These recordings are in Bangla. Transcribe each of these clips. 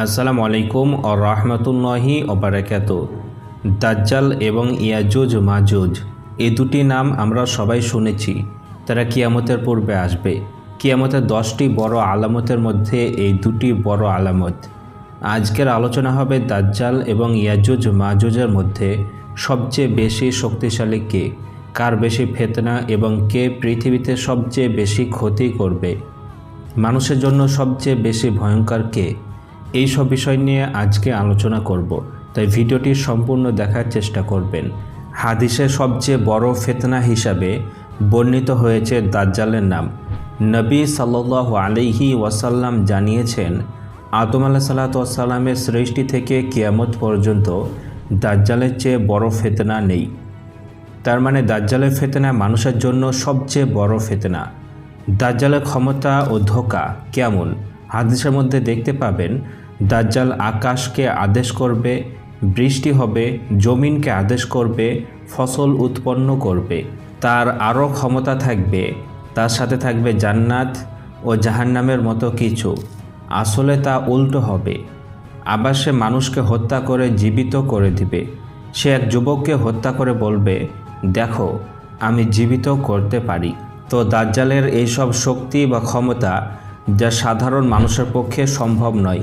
আসসালামু আলাইকুম ও রহমতুল্লাহি ওবারাকাত দাজ্জাল এবং ইয়াজুজ, মাজুজ এই দুটি নাম আমরা সবাই শুনেছি। তারা কিয়ামতের পূর্বে আসবে। কিয়ামতের দশটি বড় আলামতের মধ্যে এই দুটি বড় আলামত। আজকের আলোচনা হবে দাজ্জাল এবং ইয়াজুজ, মাজুজের মধ্যে সবচেয়ে বেশি শক্তিশালী কে, কার বেশি ফেতনা এবং কে পৃথিবীতে সবচেয়ে বেশি ক্ষতি করবে। মানুষের জন্য সবচেয়ে বেশি ভয়ঙ্কর কে এই সব বিষয় নিয়ে আজকে আলোচনা করব, তাই ভিডিওটি সম্পূর্ণ দেখার চেষ্টা করবেন। হাদিসের সবচেয়ে বড় ফেতনা হিসাবে বর্ণিত হয়েছে দাজ্জালের নাম। নবী সাল্লাহ আলিহি ওয়াসাল্লাম জানিয়েছেন, আদম আলাহ সাল্লাতামের সৃষ্টি থেকে কিয়ামত পর্যন্ত দাজ্জালের চেয়ে বড় ফেতনা নেই। তার মানে দাজ্জালের ফেতনা মানুষের জন্য সবচেয়ে বড় ফেতনা। দাজ্জালের ক্ষমতা ও ধোকা কেমন? হাদিসের মধ্যে দেখতে পাবেন দাজ্জাল আকাশকে আদেশ করবে, বৃষ্টি হবে, জমিনকে আদেশ করবে, ফসল উৎপন্ন করবে। তার আরও ক্ষমতা থাকবে, তার সাথে থাকবে জান্নাত ও জাহান্নামের মতো কিছু। আসলে তা উল্টো হবে। আবার সে মানুষকে হত্যা করে জীবিত করে দিবে। সে এক যুবককে হত্যা করে বলবে, দেখো, আমি জীবিত করতে পারি। তো দাজ্জালের এইসব শক্তি বা ক্ষমতা যা সাধারণ মানুষের পক্ষে সম্ভব নয়।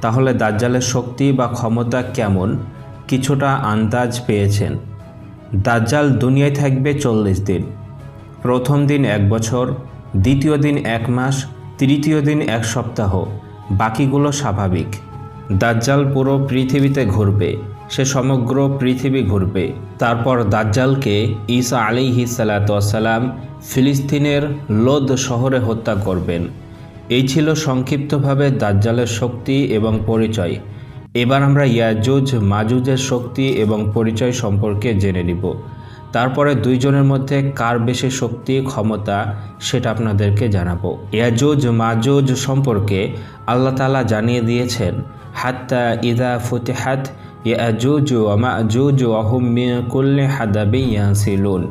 তাহলে দাজ্জালের শক্তি বা ক্ষমতা কেমন? কিছুটা আন্দাজ পেয়েছেন। দাজ্জাল দুনিয়ায় থাকবে চল্লিশ দিন। প্রথম দিন এক বছর, দ্বিতীয় দিন এক মাস, তৃতীয় দিন এক সপ্তাহ। বাকিগুলো স্বাভাবিক। দাজ্জাল পুরো পৃথিবীতে ঘুরবে। সে সমগ্র পৃথিবী ঘুরবে। তারপর দাজ্জালকে ঈসা আলিহি সালাতাম ফিলিস্তিনের লোদ শহরে হত্যা করবেন। এই ছিল সংক্ষিপ্তভাবে দাজ্জালের শক্তি এবং পরিচয়। এবার আমরা ইয়াজুজ, মাজুজের শক্তি এবং পরিচয় সম্পর্কে জেনে নিব। তারপরে দুইজনের মধ্যে কার বেশি শক্তি, ক্ষমতা, সেটা আপনাদেরকে জানাব। ইয়াজুজ, মাজুজ সম্পর্কে আল্লাহ তালা জানিয়ে দিয়েছেন, হাত্তা ইদা ফুতেহাত ইয়াজুজ আমাজুজ অহুম কুল্লে হাদাবি ইয়াসিলুন।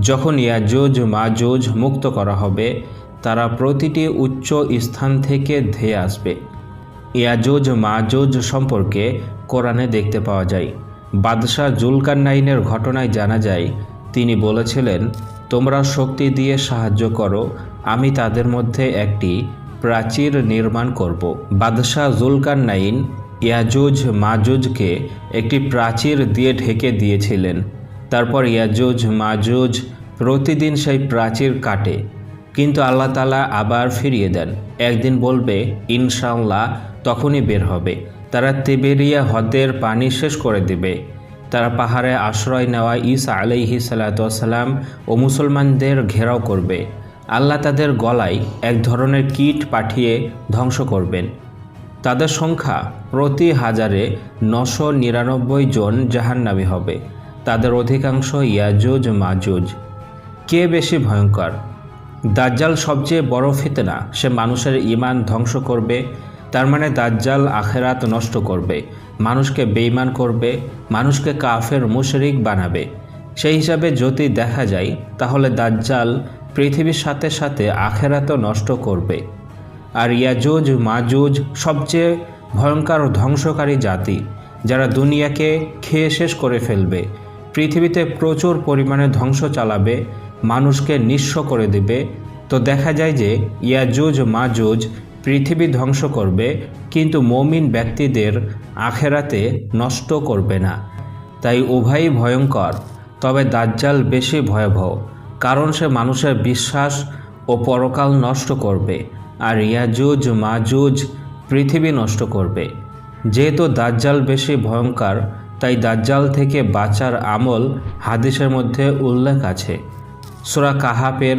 যখন ইয়াজুজ, মাজুজ মুক্ত করা হবে তারা প্রতিটি উচ্চ স্থান থেকে ধেয়ে আসবে। ইয়াজুজ মাজুজ সম্পর্কে কোরআনে দেখতে পাওয়া যায়। বাদশাহ জুলকার নাইনের ঘটনায় জানা যায়, তিনি বলেছিলেন, তোমরা শক্তি দিয়ে সাহায্য করো, আমি তাদের মধ্যে একটি প্রাচীর নির্মাণ করব। বাদশাহ জুলকার নাইন ইয়াজুজ মাজুজকে একটি প্রাচীর দিয়ে ঢেকে দিয়েছিলেন। তারপর ইয়াজুজ মাজুজ প্রতিদিন সেই প্রাচীর কাটে। কিন্তু আল্লাহ তালা আবার ফিরিয়ে দেন। একদিন বলবে ইনশাল্লাহ তখনই বের হবে। তারা তেবেরিয়া হ্রদের পানি শেষ করে দেবে। তারা পাহাড়ে আশ্রয় নেওয়া ইসা আলাইহি সালাতাম ও মুসলমানদের ঘেরাও করবে। আল্লাহ তাদের গলায় এক ধরনের কীট পাঠিয়ে ধ্বংস করবেন। তাদের সংখ্যা প্রতি হাজারে নশো নিরানব্বই জন জাহান্নামী হবে। তাদের অধিকাংশ ইয়াজুজ মাজুজ কে বেশি ভয়ঙ্কর? দাজ্জাল সবচেয়ে বড় ফিতনা, সে মানুষের ইমান ধ্বংস করবে, তার মানে দাজ্জাল আখেরাত নষ্ট করবে, মানুষকে বেইমান করবে, মানুষকে কাফের মুশরিক বানাবে। সেই হিসাবে যদি দেখা যায়, তাহলে দাজ্জাল পৃথিবীর সাথে সাথে আখেরাতও নষ্ট করবে। আর ইয়াজুজ, মাজুজ সবচেয়ে ভয়ঙ্কর ধ্বংসকারী জাতি, যারা দুনিয়াকে খেয়ে শেষ করে ফেলবে, পৃথিবীতে প্রচুর পরিমাণে ধ্বংস চালাবে মানুষকে নিঃস্ব করে দেবে। তো দেখা যায় যে ইয়াজুজ, মাজুজ পৃথিবী ধ্বংস করবে, কিন্তু মমিন ব্যক্তিদের আখেরাতে নষ্ট করবে না। তাই উভয়ই ভয়ঙ্কর, তবে দাজ্জাল বেশি ভয়াবহ, কারণ সে মানুষের বিশ্বাস ও পরকাল নষ্ট করবে, আর ইয়াজুজ, মাজুজ পৃথিবী নষ্ট করবে। যেহেতু দাজ্জাল বেশি ভয়ঙ্কর, তাই দাজ্জাল থেকে বাঁচার আমল হাদিসের মধ্যে উল্লেখ আছে। সুরা কাহাপের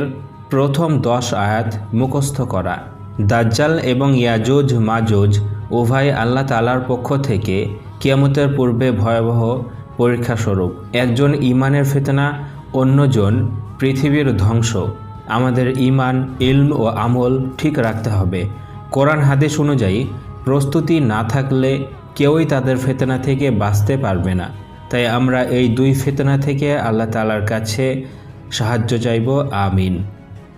প্রথম দশ আয়াত মুখস্থ করা। দাজ্জাল এবং ইয়াজুজ, মাজুজ উভয় আল্লাহ তালার পক্ষ থেকে কিয়ামতের পূর্বে ভয়াবহ পরীক্ষাস্বরূপ। একজন ইমানের ফেতনা, অন্যজন পৃথিবীর ধ্বংস। আমাদের ইমান ইলম ও আমল ঠিক রাখতে হবে। কোরআন হাদিস অনুযায়ী, প্রস্তুতি না থাকলে কেউই তাদের ফেতনা থেকে বাঁচতে পারবে না। তাই আমরা এই দুই ফেতনা থেকে আল্লাহ তালার কাছে সাহায্য চাইব আমিন।